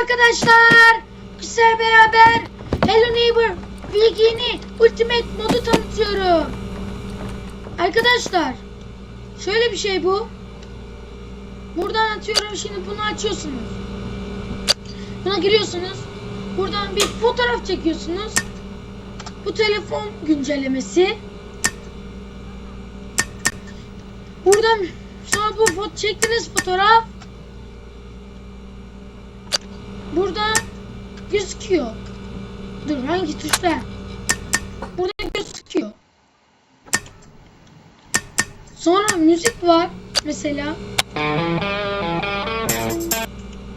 arkadaşlar. Sizlerle beraber Hello Neighbor Bilgini Ultimate modu tanıtıyorum. Arkadaşlar şöyle bir şey bu. Buradan atıyorum şimdi bunu açıyorsunuz. Buna giriyorsunuz. Buradan bir fotoğraf çekiyorsunuz. Bu telefon güncellemesi. Buradan sonra bu foto çektiğiniz fotoğraf burada gözüküyor. Dur hangi tuşla? Burada gözüküyor. Sonra müzik var mesela.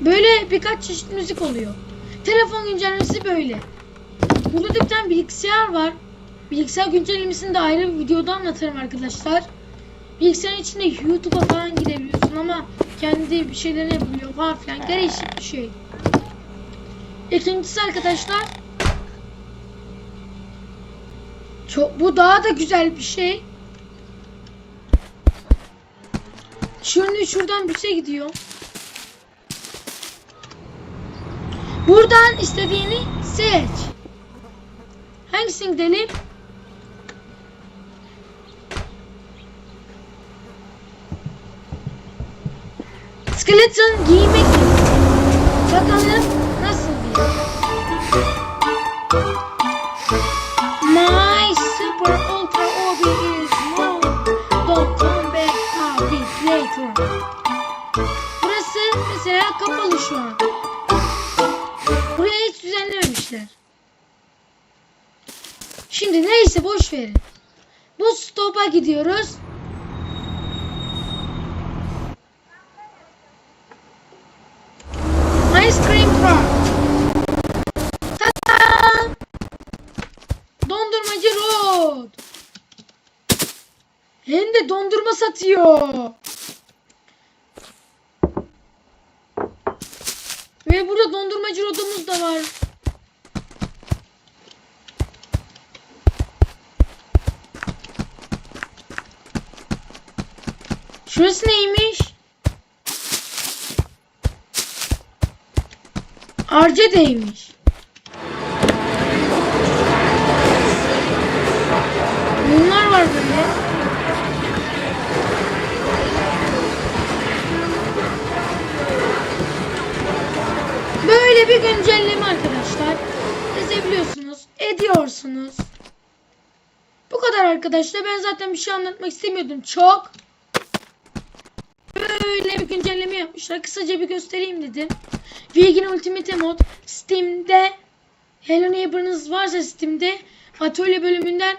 Böyle birkaç çeşit müzik oluyor. Telefon güncellemesi böyle. Burada da bir tane bilgisayar var. Bilgisayar güncellemesini de ayrı bir videoda anlatırım arkadaşlar. Bilgisayarın içinde YouTube'a falan girebiliyorsun ama kendi bir şeylerini yapabiliyor falan filan. Değişik bir şey. İkincisi arkadaşlar çok bu daha da güzel bir şey. Şimdi şuradan bir şey gidiyor. Buradan istediğini seç. Hangisini gidelim? Skeleton giymek. Mesela kapalı şu an. Burayı hiç düzenlememişler. Şimdi neyse boş verin. Bu stop'a gidiyoruz. Ice cream truck. Tada! Dondurmacı Road. Hem de dondurma satıyor. Ve burada dondurmacı Road'umuz da var. Şurası neymiş? Arcede'ymiş. Bunlar var böyle. Böyle bir güncelleme arkadaşlar. Ezebiliyorsunuz, ediyorsunuz. Bu kadar arkadaşlar. Ben zaten bir şey anlatmak istemiyordum çok. Böyle bir güncelleme yapmışlar. Kısaca bir göstereyim dedim. Vegan Ultimate Mod Steam'de Hello Neighbor'ınız varsa Steam'de atölye bölümünden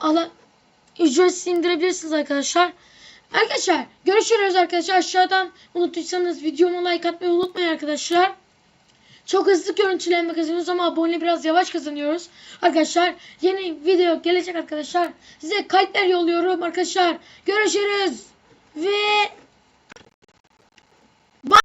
ala ücretsiz indirebilirsiniz arkadaşlar. Arkadaşlar görüşürüz arkadaşlar. Aşağıdan unuttuysanız videoma like atmayı unutmayın arkadaşlar. Çok hızlı görüntülenme kazanıyoruz ama abone biraz yavaş kazanıyoruz. Arkadaşlar yeni video gelecek arkadaşlar. Size kalpler yolluyorum arkadaşlar. Görüşürüz. Ve Bye!